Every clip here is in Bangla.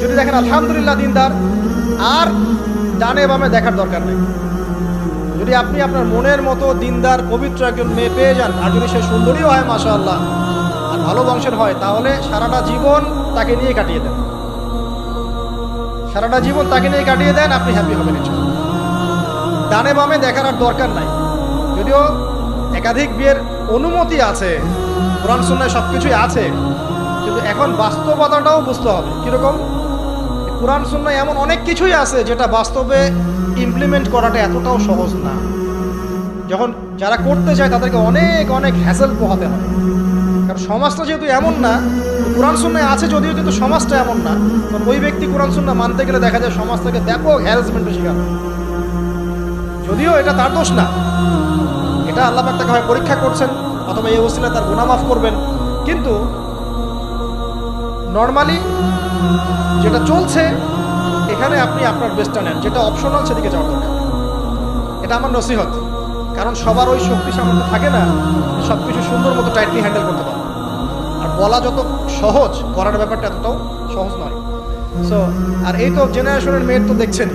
যদি দেখেন আলহামদুলিল্লাহ দিনদার, আর ডানে বামে দেখার দরকার নেই। যদি আপনি আপনার মনের মতো দিনদার, পবিত্র একজন মেয়ে পেয়ে যান, আর যদি সে সুন্দরীও হয় মাসা আল্লাহ আর ভালো বংশের হয়, তাহলে সারাটা জীবন তাকে নিয়ে কাটিয়ে দেন। সারাটা জীবন তাকে নিয়ে কাটিয়ে দেন, আপনি হ্যাপি হবেন। ডানে বামে দেখার আর দরকার নাই। যদিও একাধিক বিয়ের অনুমতি আছে, কোরআন, সুন্নায় সব কিছুই আছে কিন্তু এখন বাস্তবতাটাও বুঝতে হবে। কীরকম? কোরআন সুন্নায় এমন অনেক কিছুই আছে যেটা বাস্তবে ইমপ্লিমেন্ট করাটা এতটাও সহজ না। যখন যারা করতে চায় তাদেরকে অনেক অনেক হ্যাসেল পোহাতে হয়। কারণ সমাজটা যেহেতু এমন না কোরআন সুন্নায় আছে যদিও কিন্তু সমাজটা এমন না। কারণ ওই ব্যক্তি কোরআন সুন্না মানতে গেলে দেখা যায় সমাজ থেকে ব্যাপক হ্যারাসমেন্টের শিকার যদিও এটা তার দোষ না। এটা আল্লাহ তাকে পরীক্ষা করছেন, অথবা এই অবস্থায় তার গুণা মাফ করবেন। কিন্তু নর্মালি যেটা চলছে, এখানে আপনি আপনার বেস্টটা নেন। যেটা অপশনাল সেদিকে যাওয়ার দরকার এটা আমার নসিহত। কারণ সবার ওই শক্তি সামর্থ্য থাকে না সব কিছু সুন্দর মতো টাইটলি হ্যান্ডেল করতে পারে। আর বলা যত সহজ, করার ব্যাপারটা এতটাও সহজ নয়। সো আর এই তো জেনারেশনের মেয়ের তো দেখছেন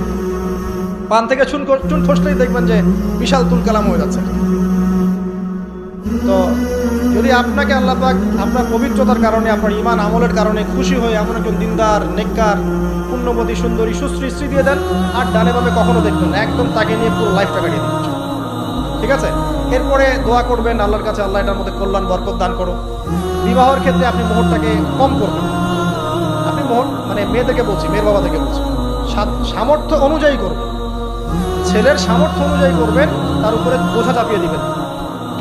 পান থেকে চুন চুন খসলেই দেখবেন যে বিশাল তুল কালাম হয়ে যাচ্ছে। তো যদি আপনাকে আল্লাহ পাক আপনার পবিত্রতার কারণে, আপনার ইমান আমলের কারণে খুশি হয়ে এমন একজন দিনদার, নেককার, পুণ্যবতী, সুন্দরী, সুশ্রী স্ত্রী দিয়ে দেন, আর ডানে বামে কখনো দেখবেন না, একদম তাকে নিয়ে পুরো লাইফটা কাটিয়ে দিচ্ছেন ঠিক আছে? এরপরে দোয়া করবেন, আল্লাহর কাছে আল্লাহ এটার মধ্যে কল্যাণ, বরকত দান করো বিবাহের ক্ষেত্রে আপনি মোহরটাকে কম করবেন। আপনি মোহর মানে মেয়ে থেকে বলছি, মেয়ের বাবা থেকে বলছি সামর্থ্য অনুযায়ী করবেন। ছেলের সামর্থ্য অনুযায়ী করবেন, তার উপরে বোঝা চাপিয়ে দিবেন।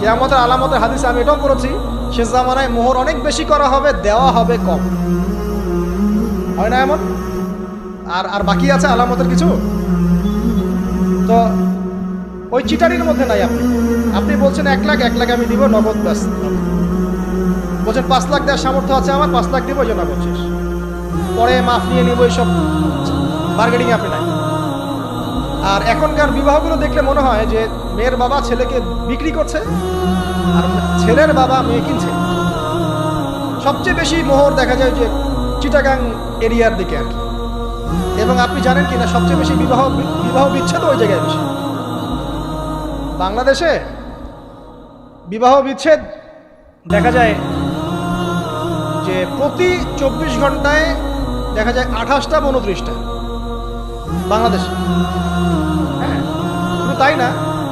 কেয়ামতের আলামতের হাদিসে আমি এটাও করেছি শেষ জামানায় মোহর অনেক বেশি করা হবে, দেওয়া হবে কম। হয় না এমন? আর আর বাকি আছে আলামতের কিছু? তো ওই চিটারির মধ্যে নাই আপনি। আপনি বলছেন এক লাখ এক লাখ আমি দিব, নগদ ব্যাস। বলছেন পাঁচ লাখ দেওয়ার সামর্থ্য আছে আমার, পাঁচ লাখ দিব ওই জন্য বলছিস পরে মাফ নিয়ে নিব এইসব। বার্গেনিং আপনি নাই। আর এখনকার বিবাহগুলো দেখলে মনে হয় যে মেয়ের বাবা ছেলেকে বিক্রি করছে আর ছেলের বাবা মেয়ে কিনছে। সবচেয়ে বেশি মোহর দেখা যায় যে চিটাগাং এরিয়ার দিকে আর কি। এবং আপনি জানেন কি না সবচেয়ে বেশি বিবাহ বিবাহ বিচ্ছেদ ওই জায়গায় বেশি। বাংলাদেশে বিবাহ বিচ্ছেদ দেখা যায় যে প্রতি চব্বিশ ঘন্টায় দেখা যায় আঠাশটা উনত্রিশটা বাংলাদেশে। হ্যাঁ তাই না?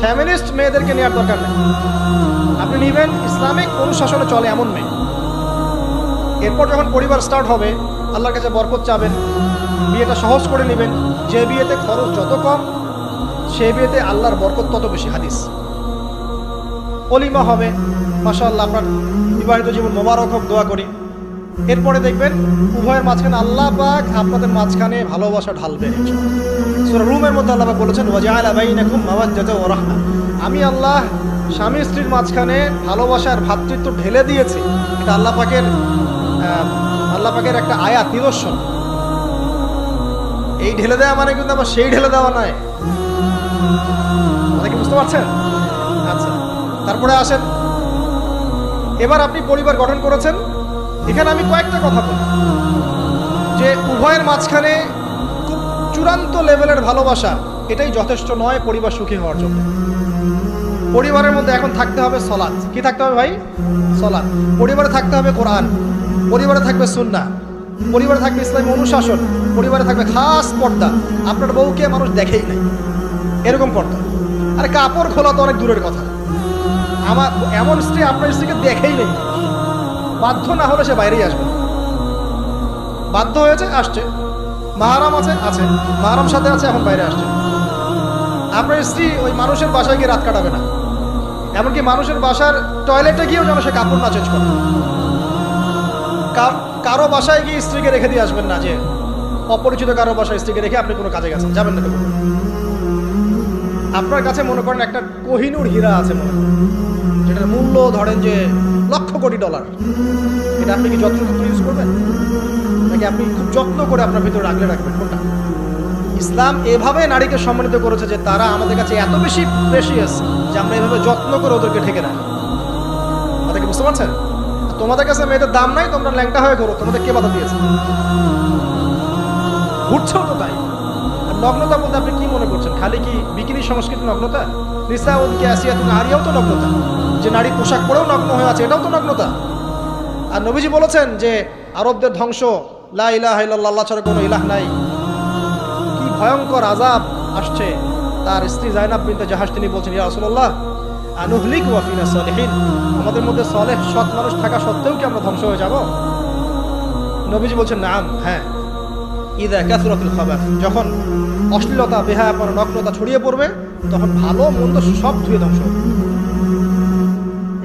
ফ্যামিলিস্ট মেয়েদেরকে নেওয়ার দরকার নেই। আপনি নেবেন, ইসলামিক অনুশাসনে চলে এমন মেয়ে। এরপর যখন পরিবার স্টার্ট হবে, আল্লাহর কাছে বরকত চাবেন, বিয়েটা সহজ করে নেবেন, যে বিয়েতে খরচ যত কম, সে বিয়েতে আল্লাহর বরকত তত বেশি, হাদিস। অলিমা হবে, মাশাআল্লাহ, আপনার বিবাহিত জীবন মোবারক হোক, দোয়া করি। এরপরে দেখবেন উভয়ের মাঝখানে আল্লাহ পাক আপনাদের মাঝখানে ভালোবাসা ঢালবে। রুমের মধ্যে আল্লাহ পাক বলেছেন, ওয়াজআলা বাইনাকুম মাওয়াজ্জাতা ওয়া রাহমা। আমি আল্লাহ স্বামী স্ত্রীর মাঝখানে ভালোবাসার ভ্রাতৃত্ব ঢেলে দিয়েছি। এটা আল্লাহ পাকের আল্লাহ পাকের একটা আয়াত, নিদর্শন। এই ঢেলে দেওয়া মানে কিন্তু আমার সেই ঢেলে দেওয়া নয়। কথা কি বুঝতে পারছেন? আচ্ছা তারপরে আসেন। এবার আপনি পরিবার গঠন করেছেন। এখানে আমি কয়েকটা কথা বলি। যে উভয়ের মাঝখানে খুব চূড়ান্ত লেভেলের ভালোবাসা, এটাই যথেষ্ট নয় পরিবার সুখী হওয়ার জন্য। পরিবারের মধ্যে এখন থাকতে হবে সলাৎ। কি থাকতে হবে ভাই? সলাৎ। পরিবারে থাকতে হবে কোরআন। পরিবারে থাকবে সুন্না পরিবারে থাকবে ইসলামী অনুশাসন। পরিবারে থাকবে খাস পর্দা। আপনার বউকে মানুষ দেখেই নাই। এরকম পর্দা। আরে কাপড় খোলা তো অনেক দূরের কথা। আমার এমন স্ত্রী আপনার স্ত্রীকে দেখেই নেই। বাধ্য না হলে সে বাইরেই আসবে। বাধ্য হয়েছে, আসছে। মাহারাম আছে আছে। মাহারাম সাথে আছে, এখন বাইরে আসছে। আপনার স্ত্রী ওই মানুষের বাসায় গিয়ে রাত কাটাবে না। এমনকি মানুষের বাসার টয়লেটে গিয়েও যেন সে কাপড় না চেঞ্জ করে। কারও বাসায় গিয়ে স্ত্রীকে রেখে দিয়ে আসবেন না যে অপরিচিত কারও বাসায় স্ত্রীকে রেখে আপনি কোনো কাজে গেছেন। যাবেন না আপনার কাছে মনে করেন একটা কোহিনুর হীরা আছে মনে যেটার মূল্য ধরেন যে লক্ষ কোটি ডলার। এটা আপনি কি যত্ন যত্ন ইউজ করবেন? নাকি আপনি খুব যত্ন করে আপনার ভিতরে রাখলে রাখবেন? কোনটা? ইসলাম এভাবে নারীকে সম্মানিত করেছে যে তারা আমাদের কাছে এত বেশি প্রেশিয়াস যে আমরা এভাবে যত্ন করে ওদেরকে ঠেকে রাখি। তাদেরকে বুঝতে পারছেন? তোমাদের কাছে মেয়েদের দাম নাই, তোমরা ল্যাংটা হয়ে করো তোমাদের কে বাধা দিয়েছে? ঘুরছেও তো তাই। নগ্নতা বলতে আপনি কি মনে করছেন? খালি কি বিকিনি সংস্কৃতি নগ্নতা? নিসা ওদিকে আসিয়া তুমি নারীও তো নগ্নতা। যে নারী পোশাক পরেও নগ্ন হয়ে আছে, এটাও তো নগ্নতা। আর নবীজি বলেছেন যে, আরবদের ধ্বংস, লা ইলাহা ইল্লাল্লাহ ছাড়া কোনো ইলাহ নাই। কি ভয়ঙ্কর আজাব আসছে। তার স্ত্রী জাইনাব বিনতে জাহাজ, তিনি বলছেন, ইয়া রাসূলুল্লাহ, আনুহলিক ওয়াফিনা সলিহিন। আমাদের মধ্যে সলেহ, সৎ মানুষ থাকা সত্ত্বেও কি আমরা ধ্বংস হয়ে যাব? নবীজি বলছেন, নাম হ্যাঁ। ইদা কাসুরাতুল খাবার, যখন অশ্লীলতা, বেহায়াপনা, নগ্নতা ছড়িয়ে পড়বে, তখন ভালো, মন্দ সব ধুয়ে ধ্বংস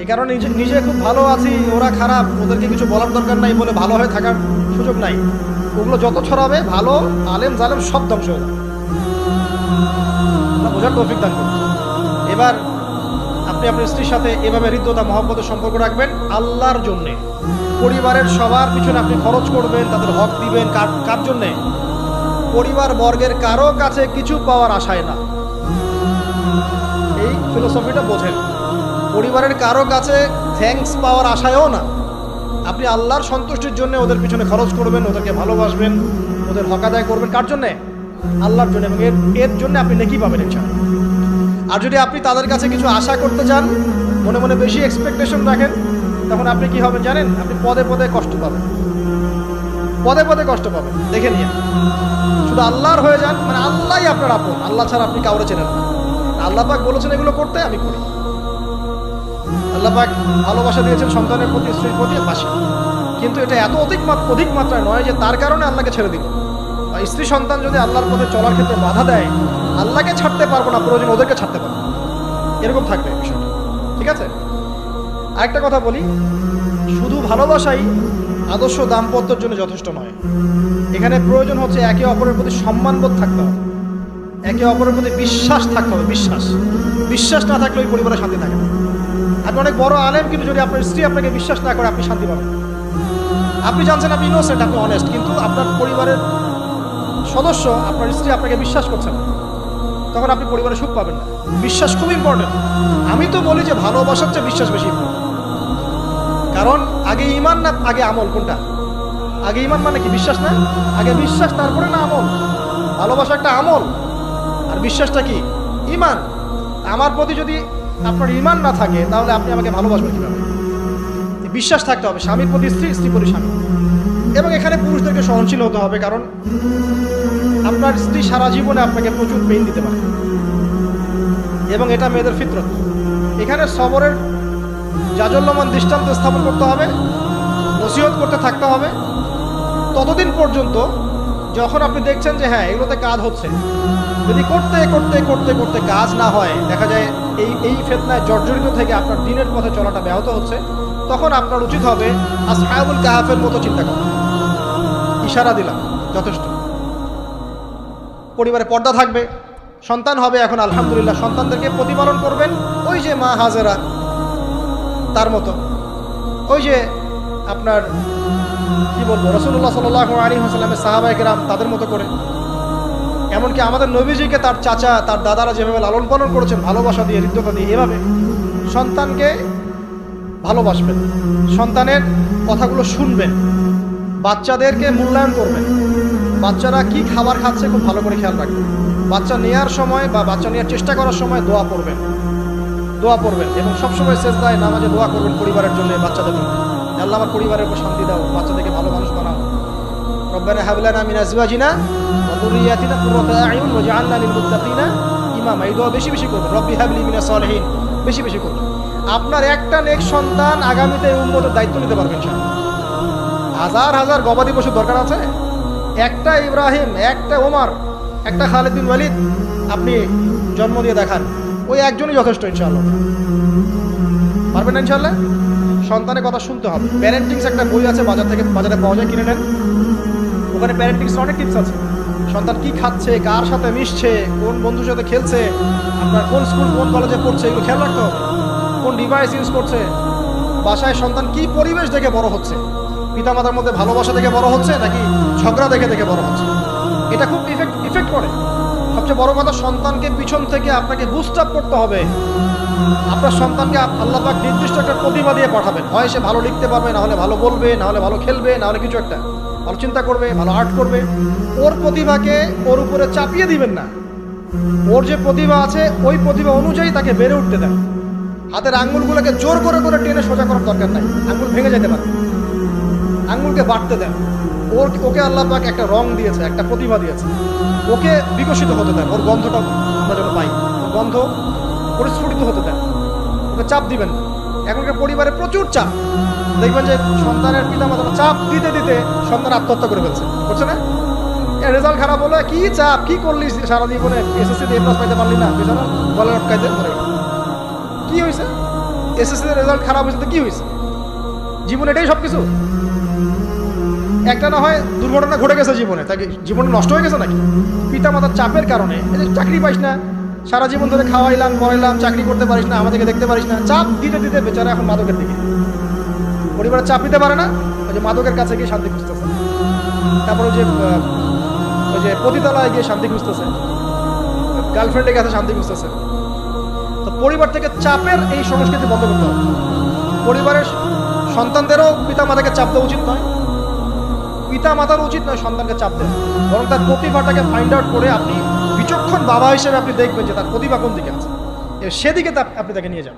এ কারণে নিজে নিজে খুব ভালো আছি, ওরা খারাপ, ওদেরকে কিছু বলার দরকার নাই বলে ভালো হয়ে থাকার সুযোগ নাই। ওগুলো যত ছড়াবে, ভালো, আলেম, জালেম সব ধ্বংস হয়ে যাবে। বোঝার। এবার আপনি আপনার স্ত্রীর সাথে এভাবে হৃদ্যতা, মহব্বতের সম্পর্ক রাখবেন আল্লাহর জন্যে। পরিবারের সবার পিছনে আপনি খরচ করবেন, তাদের হক দিবেন, কার কার জন্যে? পরিবার বর্গের কারও কাছে কিছু পাওয়ার আশায় না। এই ফিলোসফিটা বোঝেন। পরিবারের কারও কাছে থ্যাঙ্কস পাওয়ার আশায়ও না। আপনি আল্লাহর সন্তুষ্টির জন্য ওদের পিছনে খরচ করবেন, ওদেরকে ভালোবাসবেন, ওদের হক আদায় করবেন। কার জন্যে? আল্লাহর জন্য এবং এর এর জন্য আপনি নেকি পাবেন ইনশাআল্লাহ। আর যদি আপনি তাদের কাছে কিছু আশা করতে চান, মনে মনে বেশি এক্সপেকটেশন রাখেন তখন আপনি কি হবেন জানেন? আপনি পদে পদে কষ্ট পাবেন। পদে পদে কষ্ট পাবেন। দেখে নিয়ে। শুধু আল্লাহর হয়ে যান মানে আল্লাহই আপনার আপন। আল্লাহ ছাড়া আপনি কাউরে চেনেন আল্লাহ পাক বলেছেন এগুলো করতে, আমি করি। আল্লাহ পাক ভালোবাসা দিয়েছেন সন্তানের প্রতি, স্ত্রীর প্রতি, বাসি। কিন্তু এটা এত অধিক অধিক মাত্রায় নয় যে তার কারণে আল্লাহকে ছেড়ে দিব স্ত্রী সন্তান যদি আল্লাহর পথে চলার ক্ষেত্রে বাধা দেয়, আল্লাহকে ছাড়তে পারব না প্রয়োজন ওদেরকে ছাড়তে পারব এরকম থাকবে বিষয়টা। ঠিক আছে? আরেকটা কথা বলি, শুধু ভালোবাসাই আদর্শ দাম্পত্যের জন্য যথেষ্ট নয়। এখানে প্রয়োজন হচ্ছে একে অপরের প্রতি সম্মানবোধ থাকতে হবে। একে অপরের প্রতি বিশ্বাস থাকতে হবে, বিশ্বাস। বিশ্বাস না থাকলে ওই পরিবারে শান্তি থাকে না। আপনি অনেক বড় আলেম, কিন্তু যদি আপনার স্ত্রী আপনাকে বিশ্বাস না করে, আপনি শান্তি পাবেন। আপনি জানছেন আপনি ইনোসেন্ট আপনি অনেস্ট কিন্তু আপনার পরিবারের সদস্য, আপনার স্ত্রী আপনাকে বিশ্বাস করছে না। তখন আপনি পরিবারে সুখ পাবেন না। বিশ্বাস খুব ইম্পর্টেন্ট আমি তো বলি যে ভালোবাসার চেয়ে বিশ্বাস বেশি important। কারণ আগে ইমান না, আগে আমল কোনটা? আগে ইমান মানে কি? বিশ্বাস না? আগে বিশ্বাস, তারপরে না আমল। ভালোবাসা একটা আমল। আর বিশ্বাসটা কি? ইমান আমার প্রতি যদি আপনার ইমান না থাকে, তাহলে আপনি আমাকে ভালোবাসবেন কীভাবে? বিশ্বাস থাকতে হবে। স্বামীর প্রতি স্ত্রী স্ত্রী প্রতি স্বামী। এবং এখানে পুরুষদেরকে সহনশীল হতে হবে, কারণ আপনার স্ত্রী সারা জীবনে আপনাকে প্রচুর পেইন দিতে পারে। এবং এটা মেয়েদের ফিতরত। এখানে সবরের জাজল্যমান দৃষ্টান্ত স্থাপন করতে হবে, নসিহত করতে থাকতে হবে। ততদিন পর্যন্ত যখন আপনি দেখছেন যে হ্যাঁ এগুলোতে কাজ হচ্ছে, যদি করতে করতে করতে করতে কাজ না হয়, দেখা যায় এই এই ফেতনায় জর্জরিত থেকে আপনার দিনের পথে চলাটা ব্যাহত হচ্ছে, তখন আপনার উচিত হবে আসহাবুল কাহাফের মতো চিন্তা করা। ইশারা দিলাম, যথেষ্ট। পরিবারে পর্দা থাকবে, সন্তান হবে এখন, আলহামদুলিল্লাহ, সন্তানদেরকে প্রতিপালন করবেন। ওই যে মা হাজেরা তার মতো। ওই যে আপনার, কি বলব রসুল্লাহ সাল আলী হাসলামের সাহাবাহিক রাম তাদের মতো করে। এমনকি আমাদের নবীজিকে তার চাচা, তার দাদারা যেভাবে লালন পালন করেছেন, ভালোবাসা দিয়ে হৃদ্যতা দিয়ে, এভাবে সন্তানকে ভালোবাসবেন, সন্তানের কথাগুলো শুনবেন, বাচ্চাদেরকে মূল্যায়ন করবেন। বাচ্চারা কি খাবার খাচ্ছে খুব ভালো করে খেয়াল রাখবেন। বাচ্চা নেওয়ার সময় বা বাচ্চা নেওয়ার চেষ্টা করার সময় দোয়া পড়বেন দোয়া পড়বেন এবং সবসময় শেষ দায় নামাজে দোয়া করবেন পরিবারের জন্য বাচ্চাদের জন্য। আল্লাহ আমার পরিবারের উপর শান্তি দাও, বাচ্চাদেরকে ভালো মানুষ বানাও। রব্বানা হাবলানা মিন আজওয়াজিনা ওয়া যুররিয়াতিনা কুররাতা মুত্তাকিনা ইমামা। এই দোয়া বেশি বেশি করবেন। রব্বি হাবলি মিনাস সলিহিন। বেশি বেশি করবেন। আপনার একটা নেক সন্তান আগামীতে এই উম্মতের দায়িত্ব নিতে পারবেন হাজার হাজার গবাদি পশু দরকার আছে। একটা ইব্রাহিম, একটা ওমর, একটা খালেদিন ওয়ালিদ আপনি জন্ম দিয়ে দেখান। ওই একজনই যথেষ্ট, ইনশাআল্লাহ। পারবেন না, ইনশাআল্লাহ? সন্তানের কথা শুনতে হবে। প্যারেন্টিংস একটা বই আছে, বাজার থেকে বাজারে পাওয়া যায়, কিনে নেন। ওখানে প্যারেন্টিংস অনেক টিপস আছে। সন্তান কি খাচ্ছে, কার সাথে মিশছে, কোন বন্ধুর সাথে খেলছে, আপনার কোন স্কুল, কোন কলেজে পড়ছে, এগুলো খেয়াল রাখতে হবে। কোন ডিভাইস ইউজ করছে, বাসায় সন্তান কি পরিবেশ দেখে বড় হচ্ছে? পিতামাতার মধ্যে ভালোবাসা দেখে বড় হচ্ছে, নাকি ঝগড়া দেখে দেখে বড় হচ্ছে? এটা খুব ইফেক্ট ইফেক্ট করে। সবচেয়ে বড় কথা, সন্তানকে পিছন থেকে আপনাকে বুস্ট আপ করতে হবে। আপনার সন্তানকে আল্লাহ পাক নির্দিষ্ট একটা প্রতিভা দিয়ে পাঠাবেন। হয় সে ভালো লিখতে পারবে, না হলে ভালো বলবে, না হলে ভালো খেলবে, না হলে কিছু একটা। ভালো চিন্তা করবে, ভালো আর্ট করবে। ওর প্রতিভাকে ওর উপরে চাপিয়ে দিবেন না। ওর যে প্রতিভা আছে, ওই প্রতিভা অনুযায়ী তাকে বেড়ে উঠতে দেন। হাতের আঙ্গুলগুলোকে জোর করে করে টেনে সোজা করার দরকার নাই। আঙ্গুল ভেঙে যেতে পারে। আঙ্গুলকে বাড়তে দেন। ওর ওকে আল্লাহ পাক একটা রং দিয়েছে, একটা প্রতিভা দিয়েছে। ওকে বিকশিত হতে দেন, ওর গন্ধটা আমরা যেন পাই। গন্ধ পরিস্ফুটিত হতে দেন। ওকে চাপ দিবেন এখনকার পরিবারে প্রচুর চাপ। দেখবেন যে সন্তানের পিতা মাতা চাপ দিতে দিতে সন্তান আত্মহত্যা করে ফেলছে। বুঝছে না? রেজাল্ট খারাপ হলো, কি চাপ, কি করলি সারা জীবনে এসএসসি দিয়ে প্লাস পাইতে পারলি না? বেচারা গলা আটকাইতে গেল। কি হয়েছে এসএসসি রেজাল্ট খারাপ হয়েছে তো কি হয়েছে জীবনে এটাই সব কিছু একটা না হয় দুর্ঘটনা ঘটে গেছে জীবনে তাকে জীবন নষ্ট হয়ে গেছে নাকি? পিতা মাতার চাপের কারণে যে চাকরি পাইস না, সারা জীবন ধরে খাওয়াইলাম পড়াইলাম চাকরি করতে পারিস না, আমাদেরকে দেখতে পারিস না, চাপ দিতে দিতে বেচারা এখন মাদকের দিকে। পরিবারের চাপ দিতে পারে না, ওই যে মাদকের কাছে গিয়ে শান্তি খুঁজতেছে। তারপর ওই যে ওই যে পতিতালয়ে গিয়ে শান্তি খুঁজতেছে। গার্লফ্রেন্ডের কাছে শান্তি খুঁজতেছে। তো পরিবার থেকে চাপের এই সংস্কৃতি বন্ধ করতে হবে। পরিবারের সন্তানদেরও পিতা মাতাকে চাপ দেওয়া উচিত নয়। পিতা মাতার উচিত নয় সন্তানকে চাপ দেওয়া। বরং তার প্রতিভাটাকে ফাইন্ড আউট করে আপনি বিচক্ষণ বাবা হিসেবে আপনি দেখবেন যে তার প্রতিভা কোন দিকে আছে। সেদিকে আপনি তাকে নিয়ে যান।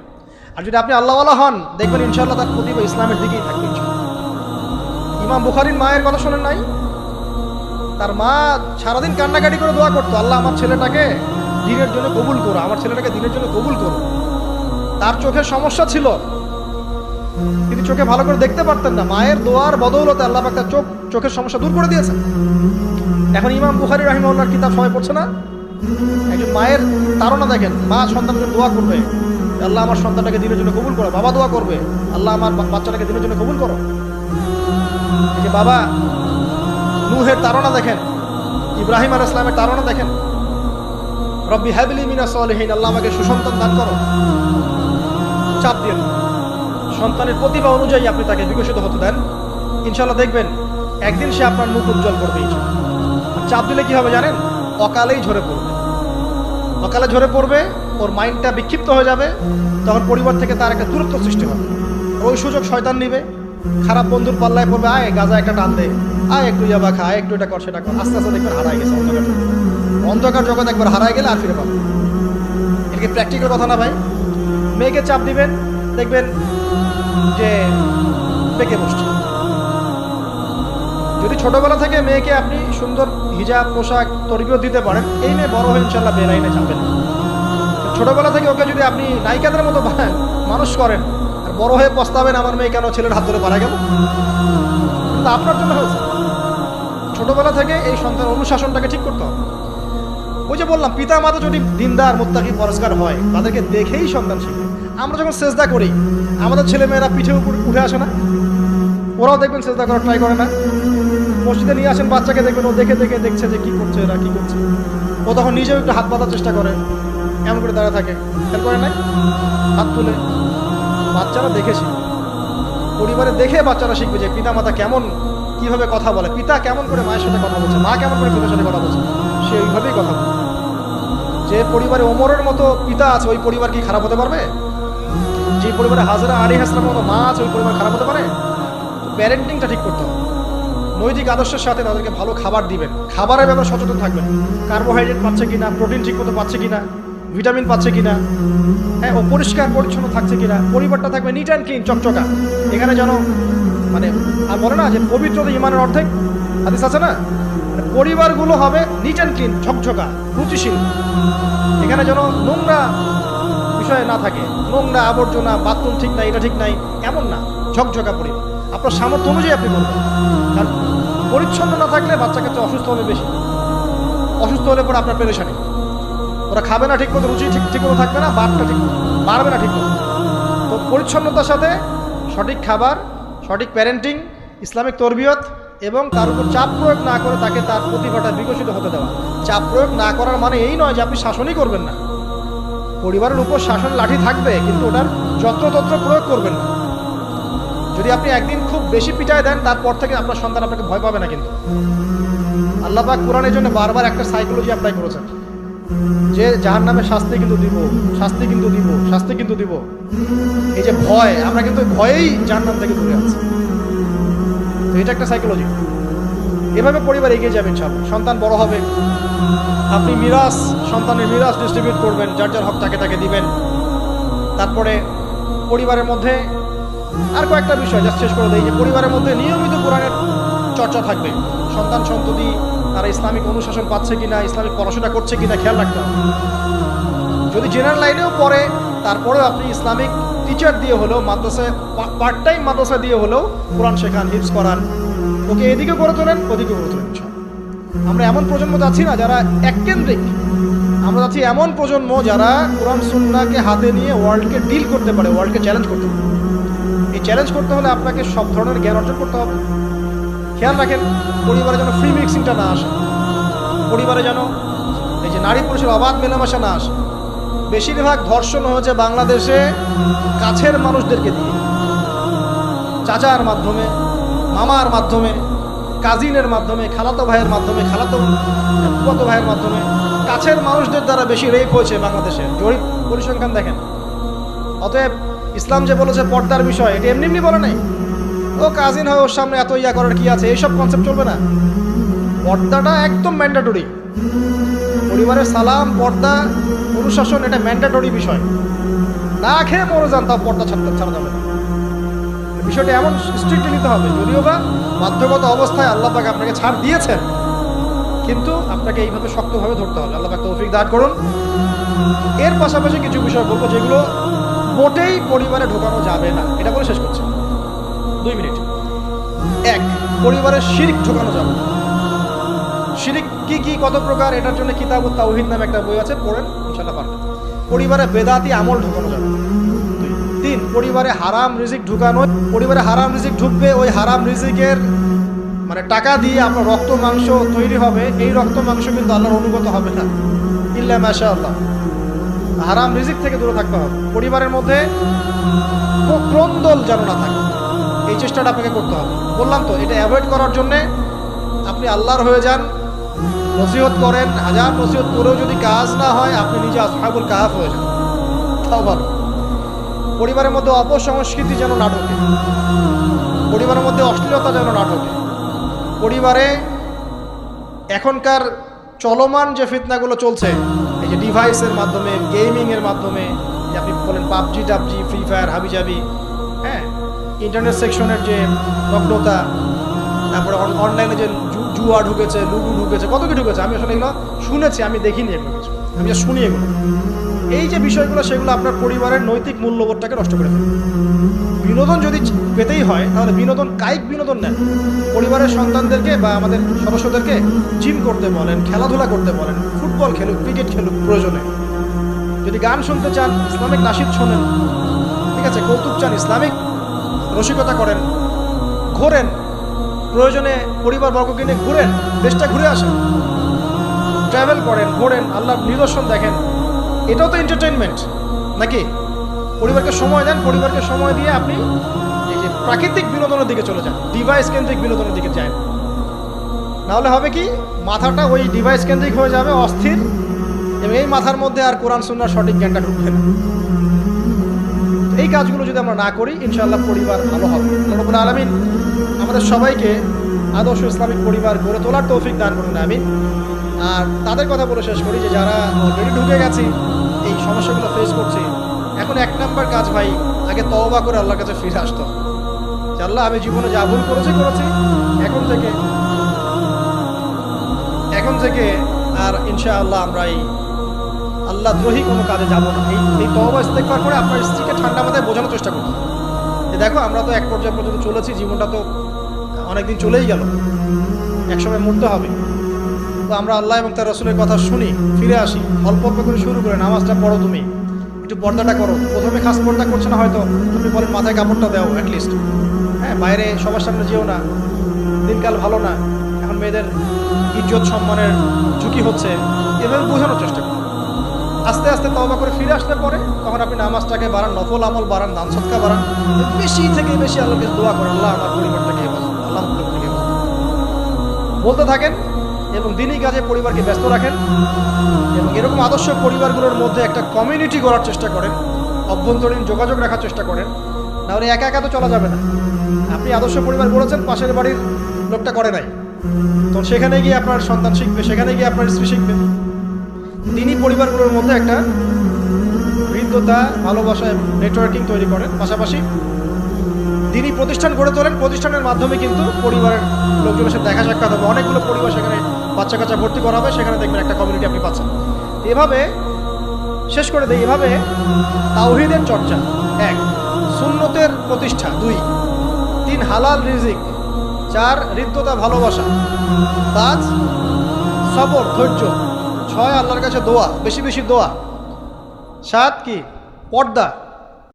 আর যদি আপনি আল্লাহওয়ালা হন, দেখবেন ইনশাল্লাহ তার প্রতিভা ইসলামের দিকেই থাকবে ইমাম বুখারির মায়ের কথা শোনেন নাই? তার মা সারাদিন কান্নাকাটি করে দোয়া করতো, আল্লাহ আমার ছেলেটাকে দিনের জন্য কবুল করো, আমার ছেলেটাকে দিনের জন্য কবুল করো। তার চোখের সমস্যা ছিল তিনি চোখে ভালো করে দেখতে পারতেন না। মায়ের দোয়ার বদৌলতে আল্লাহ পাক তার চোখ, চোখের সমস্যা দূর করে দিয়েছেন। এখন ইমাম বুখারি রাহিমউল্লাহর কিতাব সবাই পড়ছে না? একজন মায়ের তারা দেখেন, মা সন্তানের জন্য দোয়া করবে। আল্লাহ আমার সন্তানটাকে দিনের জন্য কবুল করো, বাবা দোয়া করবে। আল্লাহ আমার বাচ্চাটাকে দিনের জন্য কবুল করো। যে বাবা, নুহের তারা দেখেন, ইব্রাহিম আল ইসলামের তারা দেখেন। রব্বি হ্যাবিলি মিনা সলিহীন, আল্লাহ আমাকে সুসন্তান দান করো। চাপ দিয়ে সন্তানের প্রতিভা অনুযায়ী আপনি তাকে বিকশিত হতে দেন। ইনশাল্লাহ দেখবেন, একদিন সে আপনার মুখ উজ্জ্বল করবে ইনশাআল্লাহ। চাপ দিলে কি হবে জানেন? অকালেই ঝরে পড়বে। অকালে ঝরে পড়বে, ওর মাইন্ডটা বিক্ষিপ্ত হয়ে যাবে, তখন পরিবার থেকে তার একটা দূরত্ব সৃষ্টি হবে। ওই সুযোগ শয়তান নিবে। খারাপ বন্ধুর পাল্লায় পড়বে, আয়, গাজা একটা টান দে। আয়, একটু ইয়াবা খা একটু এটা কর, সেটা কর। আস্তে আস্তে দেখবেন হারাই গেছে অন্ধকার। অন্ধকার জগৎ একবার হারাই গেলে আর ফিরে পাবে এটা কি প্র্যাকটিক্যাল কথা না ভাই? মেয়েকে চাপ দিবেন দেখবেন যে পেকে বসছে। যদি ছোটবেলা থেকে মেয়েকে আপনি সুন্দর হিজাব পোশাক তরবিও দিতে পারেন এই মেয়ে বড় হয়ে ইনশাল্লাহ বেলাইনে যাবেন ছোটবেলা থেকে ওকে যদি আপনি নায়িকাদের মতো বানান, মানুষ করেন আর বড় হয়ে পস্তাবেন আমার মেয়ে কেন ছেলের হাত ধরে মারা গেল? কিন্তু আপনার জন্য হয়েছে। ছোটবেলা থেকে এই সন্তান অনুশাসনটাকে ঠিক করতে হবে। ওই যে বললাম পিতা মাতা যদি দিনদার মোত্তাকি পরস্কার হয় তাদেরকে দেখেই সন্তান শিখবে। আমরা যখন সেজদা করি, আমাদের ছেলে মেয়েরা পিঠে উপর উঠে আসে না? ওরাও দেখবেন সেজদা করার ট্রাই করে না। মসজিদে নিয়ে আসেন বাচ্চাকে, দেখবেন ও দেখে দেখে দেখছে যে কি করছে এরা, কি করছে। ও তখন নিজেও একটু হাত পাতার চেষ্টা করে, এমন করে দাঁড়া থাকে। খেয়াল করে নাই? হাত তুলে। বাচ্চারা দেখে শিখবে পরিবারে দেখে বাচ্চারা শিখবে যে পিতা মাতা কেমন, কীভাবে কথা বলে। পিতা কেমন করে মায়ের সাথে কথা বলছে, মা কেমন করে পিতার সাথে কথা বলছে, সে ওইভাবেই কথা বলে। যে পরিবারে ওমরের মতো পিতা আছে, ওই পরিবার কি খারাপ হতে পারবে? যে পরিবারে হাজরা আলী হাসলামের মতো মা আছে, ওই পরিবার খারাপ হতে পারে? প্যারেন্টিংটা ঠিক করতে হবে। নৈতিক আদর্শের সাথে তাদেরকে ভালো খাবার দিবেন। খাবারের ব্যাপারে সচেতন থাকবেন। কার্বোহাইড্রেট পাচ্ছে কিনা প্রোটিন ঠিক মতো পাচ্ছে কিনা ভিটামিন পাচ্ছে কিনা হ্যাঁ ও পরিষ্কার পরিচ্ছন্ন থাকছে কিনা, পরিবারটা থাকবে নিট অ্যান্ড ক্লিন চকচকা। এখানে যেন মানে আর বলে না যে পবিত্রতা ইমানের অর্ধেক, হাদিস আছে না? মানে পরিবারগুলো হবে নিট অ্যান্ড ক্লিন ঝকঝকা রুচিশীল। এখানে যেন নোংরা বিষয় না থাকে। নোংরা আবর্জনা, বাথরুম ঠিক নাই, এটা ঠিক নাই, এমন না। ঝকঝকা পরিবার আপনার সামর্থ্য অনুযায়ী আপনি করবেন কারণ পরিচ্ছন্ন না থাকলে বাচ্চা কাচ্চা অসুস্থ হবে বেশি। অসুস্থ হলে পরে আপনার পেরেশানি। ওরা খাবে না ঠিক মতো রুচি ঠিক ঠিক মতো থাকবে না বাপটা ঠিক বাড়বে না ঠিক মতো তো পরিচ্ছন্নতার সাথে সঠিক খাবার, সঠিক প্যারেন্টিং ইসলামিক তরবিয়ত এবং তার উপর চাপ প্রয়োগ না করে তাকে তার প্রতিভাটা বিকশিত হতে দেওয়া। চাপ প্রয়োগ না করার মানে এই নয় যে আপনি শাসনই করবেন না। পরিবারের উপর শাসন লাঠি থাকবে, কিন্তু ওটার যত্রতত্র প্রয়োগ করবেন না। যদি আপনি একদিন খুব বেশি পিটায় দেন, তারপর থেকে আপনার সন্তান আপনাকে ভয় পাবে না কিন্তু। আল্লাহ পাক কোরআনের জন্য বারবার একটা সাইকোলজি অ্যাপ্লাই করেছেন। যে যাহার নামে শাস্তি কিন্তু দিব, শাস্তি কিন্তু দিব, শাস্তি কিন্তু দিব। এই যে ভয়, আমরা কিন্তু ভয়েই যার নাম থেকে দূরে আছি। তো এটা একটা সাইকোলজি এভাবে পরিবার এগিয়ে যাবে ইনশাআল্লাহ সন্তান বড় হবে। আপনি মিরাজ, সন্তানের মিরাজ ডিস্ট্রিবিউট করবেন, যার যার হক তাকে তাকে দিবেন। তারপরে পরিবারের মধ্যে আর কয়েকটা বিষয় যা শেষ করে দেয় যে পরিবারের মধ্যে নিয়মিত কোরআনের চর্চা থাকবে। সন্তান সন্ততি, তারা ইসলামিক অনুশাসন পাচ্ছে কিনা, ইসলামিক পড়াশোনা করছে কিনা খেয়াল রাখতে হবে। যদি জেনারেল লাইনেও পড়ে, তারপরেও আপনি ইসলামিক টিচার দিয়ে হলেও, মাদ্রাসায় পার্ট টাইম মাদ্রাসা দিয়ে হলেও কোরআন শেখান হিপস করান ওকে এদিকে করে তোলেন, ওদিকে করে তোলেন আমরা এমন প্রজন্ম যাচ্ছি না যারা এককেন্দ্রিক। আমরা যাচ্ছি এমন প্রজন্ম যারা কোরআন সুন্নাকে হাতে নিয়ে ওয়ার্ল্ডকে ডিল করতে পারে, ওয়ার্ল্ডকে চ্যালেঞ্জ করতে পারে। এই চ্যালেঞ্জ করতে হলে আপনাকে সব ধরনের জ্ঞান অর্জন করতে হবে। খেয়াল রাখেন, পরিবারে যেন ফ্রি মিক্সিংটা না আসে। পরিবারে যেন এই যে নারী পুরুষের অবাধ মেলামেশা না আসে। বেশিরভাগ ধর্ষণ হয়েছে বাংলাদেশে কাছের মানুষদেরকে দিয়ে। চাচার মাধ্যমে মামার মাধ্যমে কাজিনের মাধ্যমে, খালাতো ভাইয়ের মাধ্যমে, খালাতো ফুয়াতো ভাইয়ের মাধ্যমে, কাছের মানুষদের দ্বারা বেশি রেপ হয়েছে বাংলাদেশে। জরিপ পরিসংখ্যান দেখেন। অতএব ইসলাম যে বলেছে পর্দার বিষয়, এটি এমনি এমনি বলে নাই। ও কাজিন হয় ওর সামনে এত ইয়া করার কি আছে? এইসব কনসেপ্ট চলবে না। পর্দাটা একদম ম্যান্ডেটরি পরিবারের সালাম, পর্দা, অনুশাসন, এটা ম্যান্ডেটরি বিষয়। না খেয়ে মরে যান, তাও পর্দা ছাড়তে ছাড়া যাবে বিষয়টা এমন স্ট্রিক্টলি নিতে হবে, যদিও বা বাধ্যগত অবস্থায় আল্লাহ পাক আপনাকে ছাড় দিয়েছেন, কিন্তু আপনাকে এইভাবে শক্তভাবে ধরতে হবে। আল্লাহ পাক তৌফিক দান করুন। এর পাশাপাশি কিছু বিষয় বলব যেগুলো মোটেই পরিবারে ঢোকানো যাবে না। এটা বলে শেষ করছি। দুই মিনিট। এক, পরিবারের শিরিক ঢোকানো যাবে না। শিরিক কি কি, কত প্রকার, এটার জন্য কিতাব তাওহিদ নামে একটা বই আছে, পড়েন ইনশাল্লাহ পারবেন। পরিবারে বেদাতি আমল ঢোকানো যাবে না। তিন পরিবারে হারাম রিজিক ঢুকানো, পরিবারে হারাম রিজিক ঢুকবে, ওই হারাম রিজিকের মানে টাকা দিয়ে আপনার রক্ত মাংস তৈরি হবে, এই রক্ত মাংস কিন্তু আল্লাহর অনুগত হবে না। ইল্লা মাশা আল্লাহ হারাম রিজিক থেকে দূরে থাকতে হবে। পরিবারের মধ্যে ক্রন্দল যেন না থাকে। এই চেষ্টাটা আপনাকে করতে হবে। বললাম তো, এটা অ্যাভয়েড করার জন্যে আপনি আল্লাহর হয়ে যান, নসিহত করেন, হাজার নসিহত করেও যদি কাজ না হয়, আপনি নিজে আসহাবুল কাহাফ হয়ে যান। তাও ভালো। পরিবারের মধ্যে অপসংস্কৃতি যেন না ঢোকে। পরিবারের মধ্যে অশ্লীলতা যেন না ঢোকে। পরিবারে এখনকার চলমান যে ফিতনাগুলো চলছে, এই যে ডিভাইসের মাধ্যমে, গেমিংয়ের মাধ্যমে, যে আপনি বলেন পাবজি, টাবজি, ফ্রি ফায়ার, হাবিজাবি হ্যাঁ ইন্টারনেট সেকশনের যে নগ্নতা, তারপরে অনলাইনে যে জুয়া ঢুকেছে, লুডু ঢুকেছে, কত কি ঢুকেছে, আমি আসলে এগুলো শুনেছি, আমি দেখিনি এগুলো আমি শুনি এগুলো। এই যে বিষয়গুলো, সেগুলো আপনার পরিবারের নৈতিক মূল্যবোধটাকে নষ্ট করে ফেলে। বিনোদন যদি পেতেই হয়, তাহলে বিনোদন কায়িক বিনোদন নেন। পরিবারের সন্তানদেরকে বা আমাদের সদস্যদেরকে জিম করতে বলেন, খেলাধুলা করতে বলেন, ফুটবল খেলুক ক্রিকেট খেলুক প্রয়োজনে। যদি গান শুনতে চান, ইসলামিক নাসিদ শোনেন। ঠিক আছে, কৌতুক চান, ইসলামিক রসিকতা করেন। ঘোরেন। প্রয়োজনে পরিবার বর্গকে নিয়ে ঘুরেন, দেশটা ঘুরে আসেন। ট্রাভেল করেন, ঘোরেন, আল্লাহর নিদর্শন দেখেন। এটাও তো এন্টারটেনমেন্ট নাকি? পরিবারকে সময় দেন, পরিবারকে সময় দিয়ে আপনি এই যে প্রাকৃতিক বিনোদনের দিকে চলে যান ডিভাইস কেন্দ্রিক বিনোদনের দিকে যান। নাহলে হবে কি, মাথাটা ওই ডিভাইস কেন্দ্রিক হয়ে যাবে, অস্থির, এবং এই মাথার মধ্যে আর কোরআন সুন্নার সঠিক জ্ঞানটা ঢুকবে না। এই কাজগুলো যদি আমরা না করি, ইনশাআল্লাহ পরিবার ভালো হবে। আলমিন আমাদের সবাইকে আদর্শ ইসলামিক পরিবার গড়ে তোলার তৌফিক দান করুন আমি আর তাদের কথা বলে শেষ করি যে যারা অলরেডি ঢুকে গেছি, এই সমস্যাগুলো ফেস করছি, এখন এক নাম্বার কাজ ভাই, আগে তওবা করে আল্লাহর কাছে ফিরে আসতে যে আল্লাহ, আমি জীবনে যা ভুল করেছি করেছি। এখন থেকে এখন থেকে আর ইনশাআল্লাহ আমরা এই আল্লাহ দ্রোহী কোনো কাজে যাব না। এই এই তওবা ইস্তেগফার করে আপনার স্ত্রীকে ঠান্ডা মাথায় বোঝানোর চেষ্টা করুন। যে দেখো, আমরা তো এক পর্যায়ে পর্যন্ত চলেছি, জীবনটা তো অনেকদিন চলেই গেল। একসময় মরতে হবে। তো আমরা আল্লাহ এবং তার রসুলের কথা শুনি, ফিরে আসি। অল্প অল্প করে শুরু করে, নামাজটা পড়ো তুমি। একটু পর্দাটা করো। প্রথমে খাস পর্দা করছে না হয়তো? তুমি বলেন মাথায় কাপড়টা দাও অ্যাটলিস্ট হ্যাঁ বাইরে সবার সামনে যেও না। দিনকাল ভালো না। এখন মেয়েদের ইজ্জত সম্মানের ঝুঁকি হচ্ছে। এভাবে বোঝানোর চেষ্টা করো। আস্তে আস্তে তওবা করে ফিরে আসতে পরে তখন আপনি নামাজটাকে বাড়ান, নফল আমল বাড়ান, দান সৎকা বাড়ান। বেশি থেকে বেশি আল্লাহকে দোয়া করেন, আল্লাহ আমার পরিবারটাকে বলতে থাকেন এবং দিনই কাজে পরিবারকে ব্যস্ত রাখেন এবং এরকম আদর্শ পরিবারগুলোর মধ্যে একটা কমিউনিটি গড়ার চেষ্টা করেন, অভ্যন্তরীণ যোগাযোগ রাখার চেষ্টা করেন। নাহলে একা একা তো চলা যাবে না। আপনি আদর্শ পরিবার গড়েছেন, পাশের বাড়ির লোকটা করে নাই। তো সেখানে গিয়ে আপনার সন্তান শিখবে, সেখানে গিয়ে আপনার স্ত্রী শিখবে। দিনই পরিবারগুলোর মধ্যে একটা হৃদ্যতা ভালোবাসা নেটওয়ার্কিং তৈরি করেন। পাশাপাশি দিনই প্রতিষ্ঠান গড়ে তোলেন। প্রতিষ্ঠানের মাধ্যমে কিন্তু পরিবারের লোকজনের সাথে দেখা সাক্ষাৎ হবে। অনেকগুলো পরিবার সেখানে বাচ্চা কাচ্চা ভর্তি করা হবে। সেখানে দেখবেন একটা কমিউনিটি আপনি পাচ্ছেন। এভাবে শেষ করে দেয় এভাবে তাওহিদের চর্চা। এক, সুন্নতের প্রতিষ্ঠা। দুই, তিন, হালাল রিজিক। চার, হৃদ্যতা, ভালোবাসা। পাঁচ, সবর, ধৈর্য। ছয়, আল্লাহর কাছে দোয়া, বেশি বেশি দোয়া। সাত কি? পর্দা।